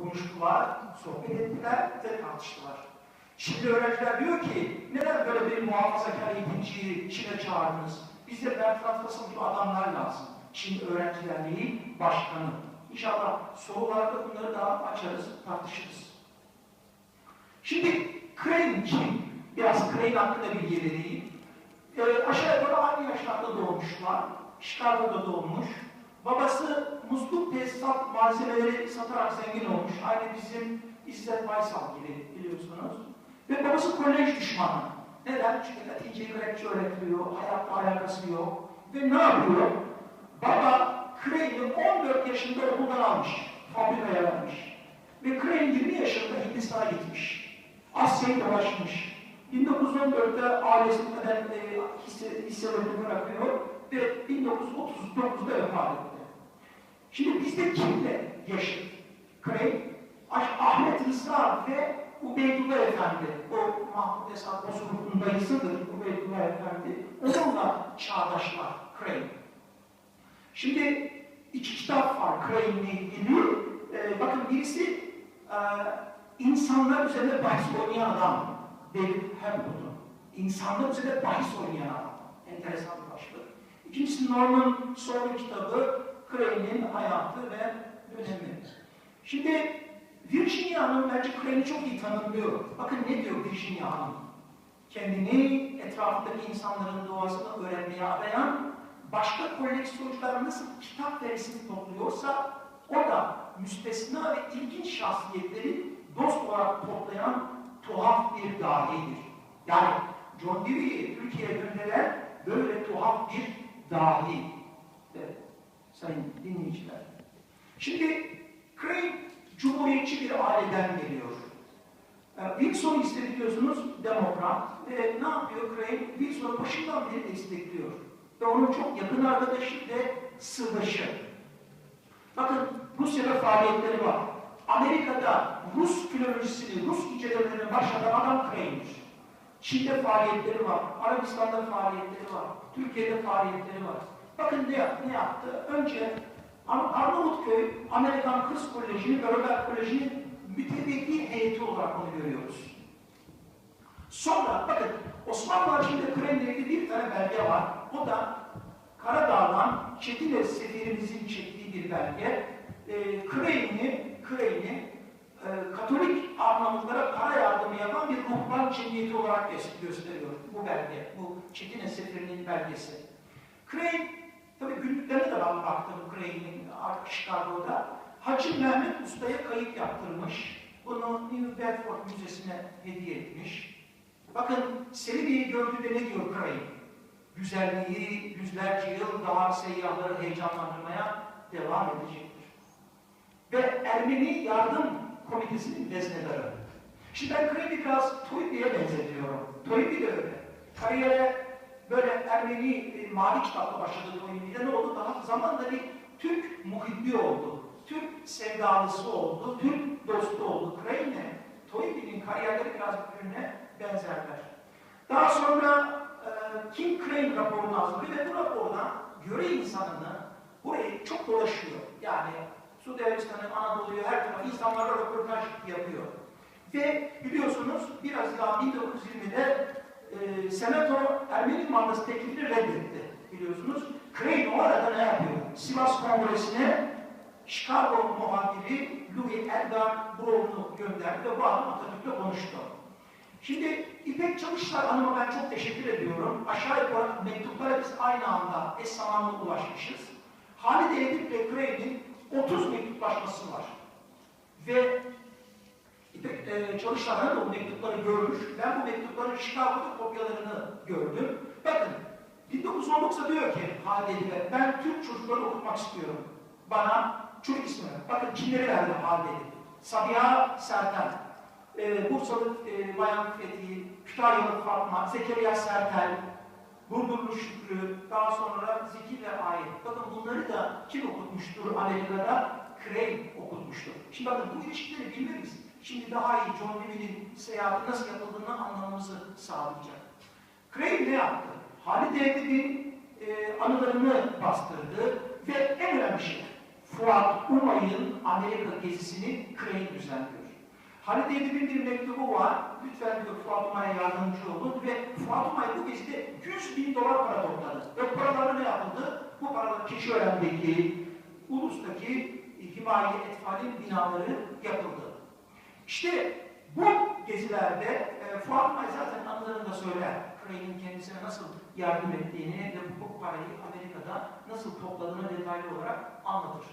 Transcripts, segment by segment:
konuştular, sohbet ettiler ve tartıştılar. Şimdi öğrenciler diyor ki, neden böyle bir muhafazakar eğitimciyi içine çağırdınız? Bize Bertrand Russell gibi adamlar lazım. Şimdi öğrencilerliği başkanı. İnşallah sorularda bunları daha açarız, tartışırız. Şimdi Crane kim? Biraz Crane hakkında bilgi vereyim. Ee, aşağı yukarı aynı yaşlarda doğmuşlar. Chicago'da doğmuş. Babası musluk tesisat malzemeleri satarak zengin olmuş. Aynı bizim İzzet Baysal gibi biliyorsunuz. Ve babası kolej düşmanı. Neden? Çünkü Latince Grekçe öğretiliyor, hayatta alakası yok. Ve ne yapıyor? Baba Crane'i 14 yaşında okuldan almış, fabrikaya vermiş. Ve Crane 20 yaşında Hindistan'a gitmiş. Asya'yı dolaşmış. 1914'te ailesinden e, hisse, hisselerini bırakıyor ve 1939'da vefat etti. Şimdi bizde kimle yaşadı? Crane, Ahmet Rıza ve Ubeydullah Efendi, o Mahmud Esad Bozkurt'un dayısıdır Ubeydullah Efendi. Onunla çağdaşlar Crane. Şimdi iki kitap var Crane'le ilgili. Ee, bakın birisi e, insanlar üzerinde bahis oynayan adam. David Hamilton. İnsanlar üzerinde bahis oynayan adam. Enteresan başlık. İkincisi Norman Sawyer kitabı Crane'in hayatı ve dönemi. Şimdi Virginia Hanım bence Crane'i çok iyi tanımlıyor. Bakın ne diyor Virginia Hanım? Kendini etrafındaki insanların doğasını öğrenmeye arayan başka koleksiyoncular nasıl kitap verisini topluyorsa o da müstesna ve ilginç şahsiyetleri dost olarak toplayan tuhaf bir dahidir. Yani John Dewey'i Türkiye'ye gönderen böyle tuhaf bir dahi. Evet, sayın dinleyiciler. Şimdi Crane cumhuriyetçi bir aileden geliyor. Wilson ise biliyorsunuz demokrat ve ne yapıyor Crane? Wilson'u başından beri destekliyor. Ve onun çok yakın arkadaşı ve sırdaşı. Bakın Rusya'da faaliyetleri var. Amerika'da Rus filolojisini, Rus incelemelerini başlatan adam Crane'dir. Çin'de faaliyetleri var, Arabistan'da faaliyetleri var, Türkiye'de faaliyetleri var. Bakın ne, ne yaptı? Önce Arnavutköy Amerikan Kız Koleji'ni ve Robert Koleji'nin mütebekli heyeti olarak onu görüyoruz. Sonra bakın Osmanlı arşivinde Krem'le ilgili bir tane belge var. O da Karadağ'dan Çetine seferimizin çektiği bir belge. E, Krem'i, Krem'i e, Katolik Arnavutlara para yardımı yapan bir ruhban cemiyeti olarak gösteriyor bu belge. Bu Çetine seferinin belgesi. Krem, tabi günlüklerine de ben baktım Krem'in Chicago'da. Hacı Mehmet Usta'ya kayıt yaptırmış. Bunu New Bedford Müzesi'ne hediye etmiş. Bakın Selimiye'yi gördüğünde ne diyor Crane? Güzelliği yüzlerce yıl daha seyyahları heyecanlandırmaya devam edecektir. Ve Ermeni Yardım Komitesi'nin veznedarı. Şimdi ben Crane'i biraz Toynbee'ye benzetiyorum. Toynbee de öyle. Kariyere böyle Ermeni e, mavi kitapla başladı Toynbee'de ne oldu? Daha zamanla bir Türk muhibbi oldu. Türk sevdalısı oldu. Türk dostu oldu. Crane Toynbee'nin kariyerleri biraz birbirine benzerler. Daha sonra e, King Crane raporunu hazırlıyor ve bu raporda göre insanını burayı çok dolaşıyor. Yani Suudi Arabistan'ı, Anadolu'yu her tarafı insanlarla röportaj yapıyor. Ve biliyorsunuz biraz daha 1920'de e, Senato Ermeni mandası teklifini reddetti biliyorsunuz. Crane o arada ne yapıyor? Sivas Kongresi'ne Chicago muhabiri Louis Edgar Brown'u gönderdi ve bu adam Atatürk'le konuştu. Şimdi İpek Çalışlar Hanım'a ben çok teşekkür ediyorum. Aşağı yukarı mektuplara biz aynı anda eş zamanlı ulaşmışız. Halide Edip ve Crane'in 30 mektuplaşması var. Ve e, Çalışlar da bu mektupları görmüş. Ben bu mektupların Chicago'da kopyalarını gördüm. Bakın 1919'da diyor ki Halide Edip'e ben Türk çocukları okutmak istiyorum. Bana çocuk ismi. Bakın kimleri verdi Halide Edip. Sabiha Serten, e, Bursalı e, Bayan Fethi, Kütahyalı Fatma, Zekeriya Sertel, Burdurlu Şükrü, daha sonra Zeki ve Ait. Bakın bunları da kim okutmuştur Amerika'da? Crane okutmuştur. Şimdi bakın bu ilişkileri bilmemiz, şimdi daha iyi John Dewey'nin seyahati nasıl yapıldığını anlamamızı sağlayacak. Crane ne yaptı? Halide Edip'in e, anılarını bastırdı ve en önemli şey, Fuat Umay'ın Amerika gezisini Crane düzenliyor. Halide Edip'in bir mektubu var. Lütfen diyor Fuat Umay'a yardımcı olun ve Fuat Umay bu gezide 100 bin dolar para topladı. Ve paraları ne yapıldı? Bu paralar Keçiören'deki, Ulus'taki himaye etfalin binaları yapıldı. İşte bu gezilerde e, Fuat Umay zaten anılarında söyler. Crane'in kendisine nasıl yardım ettiğini ve bu parayı Amerika'da nasıl topladığını detaylı olarak anlatır.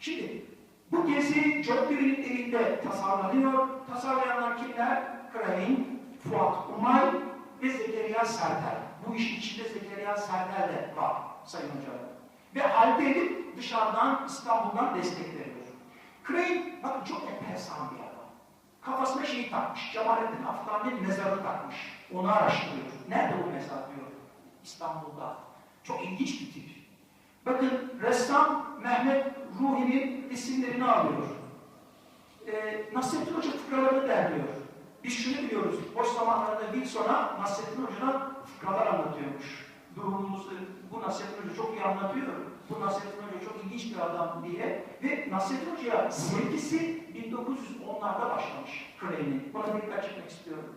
Şimdi bu gezi John Dewey'nin elinde tasarlanıyor. Tasarlayanlar kimler? Crane, Fuat Umay ve Zekeriya Sertel. Bu işin içinde Zekeriya Sertel de var sayın hocalarım. Ve halde edip dışarıdan İstanbul'dan destek veriyor. Crane bakın çok enteresan bir adam. Kafasına şeyi takmış. Cemalettin Afgani'nin mezarını takmış. Onu araştırıyor. Nerede bu mezar diyor. İstanbul'da. Çok ilginç bir tip. Bakın ressam Mehmet Ruhi'nin resimlerini alıyor. Ee, Nasrettin Hoca fıkralarını derliyor. Biz şunu biliyoruz. Boş zamanlarında Wilson'a Nasrettin Hoca'dan fıkralar anlatıyormuş. Durumumuzu, bu Nasrettin Hoca çok iyi anlatıyor. Bu Nasrettin Hoca çok ilginç bir adam diye. Ve Nasrettin Hoca'ya sevgisi 1910'larda başlamış Crane'in. Buna dikkat çekmek istiyorum.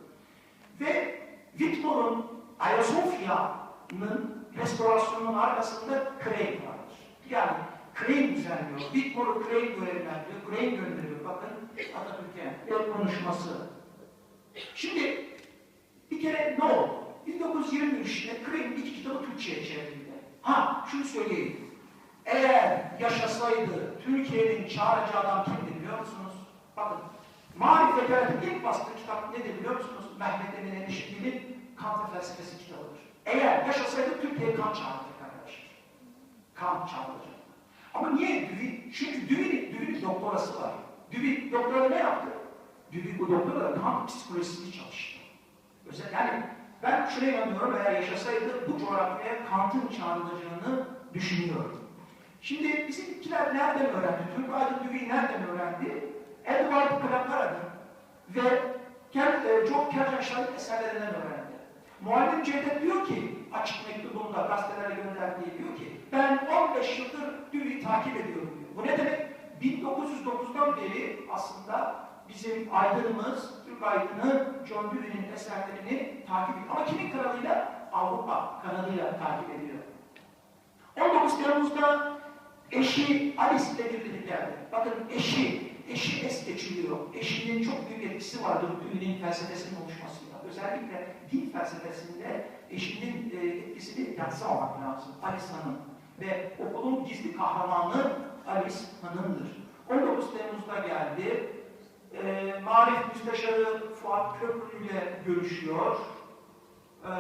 Ve Whitmore'un Ayasofya'nın restorasyonunun arkasında Crane vardır. Yani Crane düzenliyor. Whitmore'u Crane görevlendiriyor. Crane gönderiyor. Bakın Atatürk'e konuşması. Şimdi bir kere ne oldu? 1923'te Crane iki kitabı Türkçe'ye çevrildi. Ha şunu söyleyeyim. Eğer yaşasaydı Türkiye'nin çağıracağı adam kimdi biliyor musunuz? Bakın Marif Fekaret'in ilk bastığı kitap nedir biliyor musunuz? Mehmet Emin Enişitli'nin Kant ve Felsefesi kitabıdır. Eğer yaşasaydı Türkiye kan çağıracak arkadaşlar. Kan çağıracak. Ama niye Düvi? Çünkü Düvi'nin Düvi'nin doktorası var. Düvi doktora ne yaptı? Düvi bu doktora da Kant psikolojisini çalıştı. Özel, yani ben şuna inanıyorum eğer yaşasaydı bu coğrafyaya Kant'ın çağrılacağını düşünüyorum. Şimdi bizimkiler nereden öğrendi? Türk Aydın Düvi'yi nereden öğrendi? Edward Klapara'nın ve e, John Kerjanşah'ın eserlerinden öğrendi. Muallim Cevdet diyor ki, açık mektubunda gazetelere gönderdiği diyor ki, ben 15 yıldır Dewey'i takip ediyorum diyor. Bu ne demek? 1909'dan beri aslında bizim aydınımız, Türk aydını John Dewey'nin eserlerini takip ediyor. Ama kimin kanalıyla? Avrupa kanalıyla takip ediyor. 19 Temmuz'da eşi Alice geldi. Bakın eşi, eşi es geçiliyor. Eşinin çok büyük etkisi vardır Dewey'nin felsefesinin oluşmasında. Özellikle din felsefesinde eşinin e, etkisini yatsımamak lazım. Alice Hanım. Ve okulun gizli kahramanı Alice Hanım'dır. 19 Temmuz'da geldi. E, Marif Müsteşarı Fuat Köprülü ile görüşüyor. E,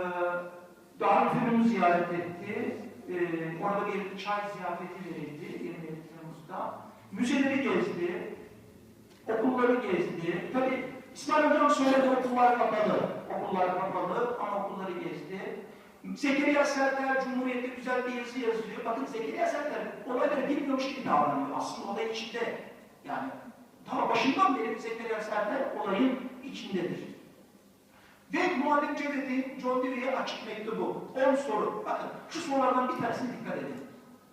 Darülfünun'u ziyaret etti. E, orada bir çay ziyafeti verildi 27 Temmuz'da. Müzeleri gezdi. Okulları gezdi. Tabi İsmail Hocam söyledi okullar kapalı. Okullar kapalı ama okulları gezdi. Zekeriya Sertel Cumhuriyet'te güzel bir yazı yazıyor. Bakın Zekeriya Sertel olayları bilmiyormuş gibi davranıyor. Aslında olay içinde. Yani daha başından beri Zekeriya Sertel olayın içindedir. Ve Muharrem Cevdet'in John Dewey'e açık mektubu. 10 soru. Bakın şu sorulardan bir tanesine dikkat edin.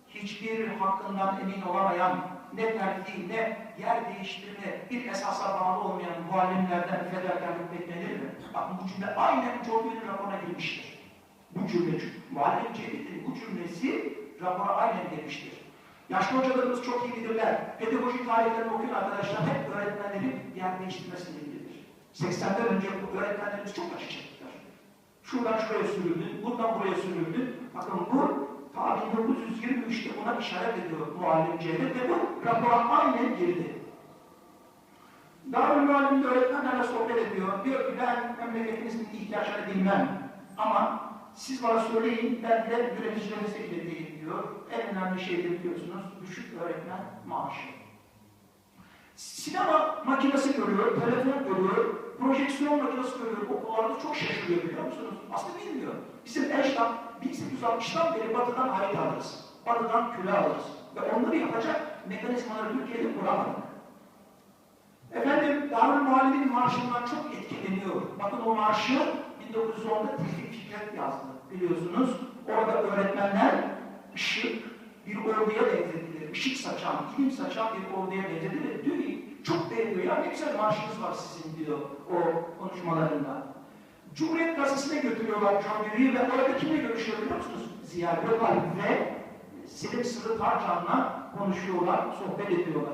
Hiçbir hakkından emin olamayan, ne terfi, ne yer değiştirme, bir esasa bağlı olmayan muallimlerden fedakarlık beklenir mi? Bakın bu cümle aynen John Dewey'nin raporuna girmiştir. Bu cümle, Muharrem Cevdet'in bu cümlesi rapora aynen girmiştir. Yaşlı hocalarımız çok iyi bilirler. Pedagoji tarihlerini okuyun arkadaşlar. Hep öğretmenlerin yer değiştirmesini. 80'den önce öğretmenlerimiz çok acı çektiler. Şuradan şuraya sürüldü, buradan buraya sürüldü. Bakın bu ta 1923'te buna işaret ediyor muallim Cevdet ve bu rapora aynen girdi. Darül Muallim'de öğretmenlerle sohbet ediyor. Diyor ki ben memleketinizin ihtiyaçlarını bilmem ama siz bana söyleyin, ben de yöneticilerinize ileteyim diyor. En önemli şey de biliyorsunuz, düşük öğretmen maaşı. Sinema makinesi görüyor, telefon görüyor, projeksiyon makinesi görüyor. Okullarda çok şaşırıyor biliyor musunuz? Aslında bilmiyor. Bizim Eşraf 1860'dan beri batıdan harita alırız. Batıdan küre alırız. Ve onları yapacak mekanizmaları Türkiye'de kuramadık. Efendim, Darül Muhallim'in marşından çok etkileniyor. Bakın o marşı 1910'da Tevfik Fikret yazdı biliyorsunuz. Orada öğretmenler ışık bir orduya benzetilir ışık saçan, ilim saçan bir orduya benzedi ve Dewey çok beğeniyor. Ya ne güzel marşınız var sizin diyor o konuşmalarında. Cumhuriyet Gazetesi'ne götürüyorlar John Dewey'i ve orada kimle görüşüyor biliyor musunuz? Ziya Gökalp ve Selim Sırrı Tarcan'la konuşuyorlar, sohbet ediyorlar.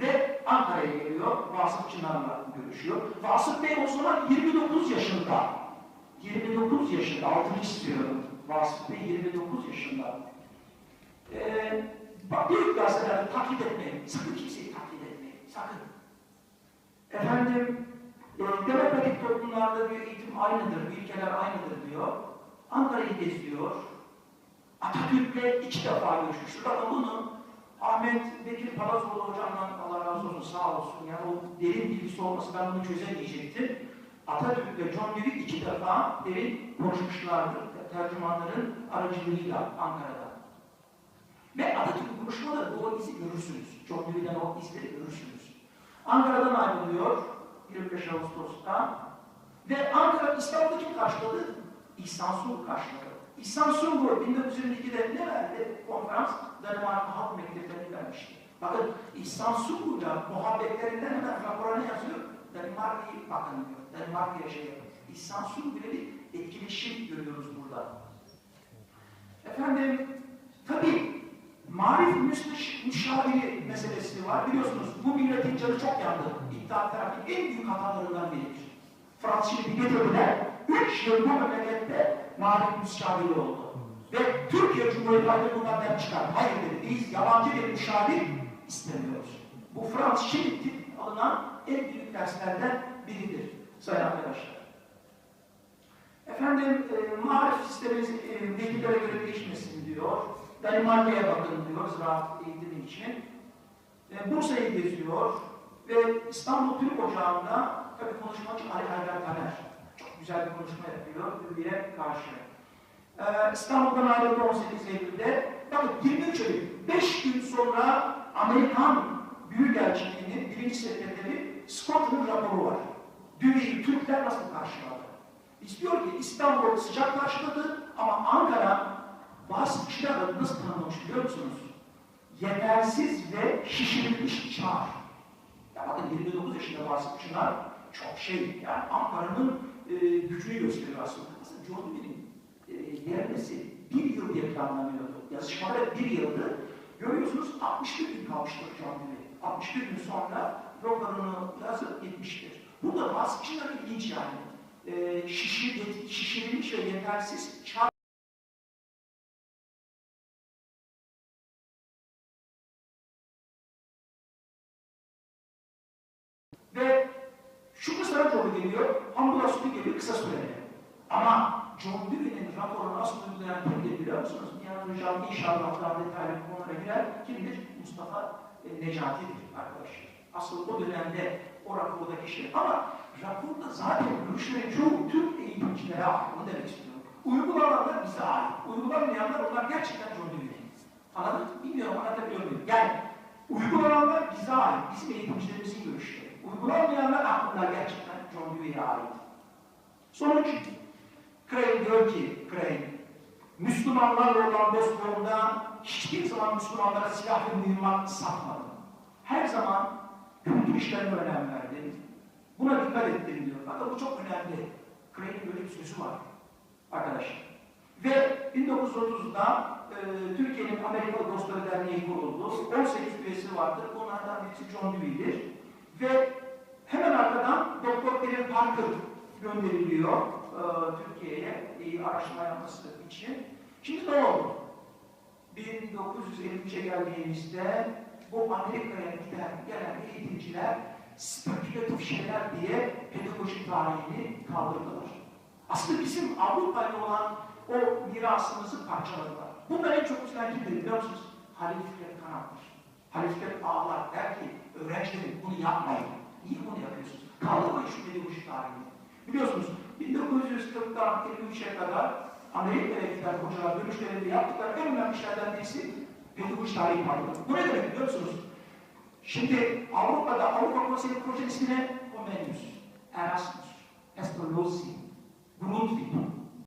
Ve Ankara'ya geliyor, Vasıf Çınar'la görüşüyor. Vasıf Bey o zaman 29 yaşında. 29 yaşında, altını istiyorum. Vasıf Bey 29 yaşında. Ee, bak büyük gazeteleri taklit etmeyin. Sakın kimseyi taklit etmeyin. Sakın. Efendim, e, demokratik toplumlarda diyor eğitim aynıdır, ülkeler aynıdır diyor. Ankara'yı geziyor. Atatürk'le iki defa görüşmüş. Bakın bunu Ahmet Bekir Palazoğlu hocamdan Allah razı olsun sağ olsun. Yani o derin bilgisi olması ben bunu çözemeyecektim. Atatürk ve John Dewey iki defa derin konuşmuşlardır. Tercümanların aracılığıyla Ankara'da. Ve Atatürk konuşmaları bu izi görürsünüz. John Dewey'den o izleri görürsünüz. Ankara'dan ayrılıyor 25 Ağustos'ta. Ve Ankara İstanbul'da kim karşıladı? İhsan Sungur karşıladı. İhsan Sungur 1922'de ne verdi? Konferans Danimarka Halk Mektepleri'ni vermişti. Bakın İhsan Sungur'la muhabbetlerinden hemen rapora yazıyor? Danimarka'yı bakın diyor. Danimarka'ya şey yapın. İhsan Sungur'la bir etkileşim görüyoruz burada. Efendim, tabii marif müsteş, müşaviri meselesi var. Biliyorsunuz bu milletin canı çok yandı. İttihat Terakki'nin en büyük hatalarından biridir. Fransız getirdiler. Üç yıl bu memlekette marif müşaviri oldu. Ve Türkiye Cumhuriyeti bundan dem çıkardı. Hayır dedi, biz yabancı bir müşavir istemiyoruz. Bu Fransız şimdi alınan en büyük derslerden biridir sayın arkadaşlar. Efendim, e, marif sistemimiz e, göre değişmesin diyor. Danimarka'ya bakın diyor ziraat eğitimi için. E, Bursa'yı geziyor ve İstanbul Türk Ocağı'nda tabii konuşmacı Ali Haydar Taner çok güzel bir konuşma yapıyor Ülviye karşı. E, İstanbul'dan ayrıldı 18 Eylül'de. Bakın 23 Eylül, 5 gün sonra Amerikan Büyükelçiliğinin birinci sekreteri Scott'ın raporu var. Dünyayı Türkler nasıl karşıladı? İstiyor ki İstanbul sıcak karşıladı ama Ankara bazı kişiler adını nasıl tanımlamış biliyor musunuz? Yetersiz ve şişirilmiş çağ. Ya bakın 29 yaşında bazı kişiler çok şey yani Ankara'nın e, gücünü gösteriyor aslında. Aslında John Dewey'nin e, gelmesi bir yıl diye planlanıyordu. Yazışmaları bir yıldı. Görüyorsunuz 61 gün kalmıştır John Dewey. 61 gün sonra raporunu yazıp gitmiştir. Burada bazı kişiler ilginç yani. E, şişir, şişirilmiş ve yetersiz çağ kısa doğru geliyor, ambulans geliyor kısa sürede. Ama John Dewey'nin raporu nasıl uygulayan kimdir biliyor musunuz? Yani hocam inşallah daha detaylı konulara girer. Kimdir? Mustafa e, Necati'dir arkadaşlar. Asıl o dönemde o rapordaki şey. Ama raporda zaten görüşlerin çoğu Türk eğitimcilere ait. Demek istiyorum. Uygulananlar bize ait. Uygulanmayanlar onlar gerçekten John Dewey. Anladın mı? Bilmiyorum anlatabiliyor muyum? Yani uygulananlar bize ait. Bizim eğitimcilerimizin görüşleri. Uygulanmayanlar aklında gerçekten John Dewey'e ait. Sonuç, Crane diyor ki, Crane, Müslümanlarla olan dostluğumda hiçbir zaman Müslümanlara silah ve mühimmat satmadım. Her zaman kültür işlerine önem verdim. Buna dikkat ettim diyor. Bakın bu çok önemli. Crane'in böyle bir sözü var. Arkadaşlar. Ve 1930'da e, Türkiye'nin Amerikalı Dostları Derneği kuruldu. 18 üyesi vardır. Onlardan birisi John Dewey'dir. Ve hemen arkadan Doktor Peter Parker gönderiliyor e, Türkiye'ye e, araştırma yapması için. Şimdi ne oldu? 1953'e geldiğimizde bu Amerika'ya giden, gelen eğitimciler spekülatif şeyler diye pedagojik tarihini kaldırdılar. Aslında bizim Avrupa'yla olan o mirasımızı parçaladılar. Bundan en çok üzülen kimdir biliyor musunuz? Halil Fikret Kanat'tır. Halil Fikret ağlar der ki öğrencilerim bunu yapmayın. Niye bunu yapıyorsunuz? Kaldırmayın şu pedagojik tarihini. Biliyorsunuz 1940'dan 53'e kadar Amerika'ya giden hocalar dönüşlerinde yaptıkları en önemli şeylerden birisi pedagojik tarihi kaldırmak. Bu ne demek biliyor musunuz? Şimdi Avrupa'da Avrupa Konseyi proje ismi ne? Comenius, Erasmus, Pestalozzi, Grundtvig,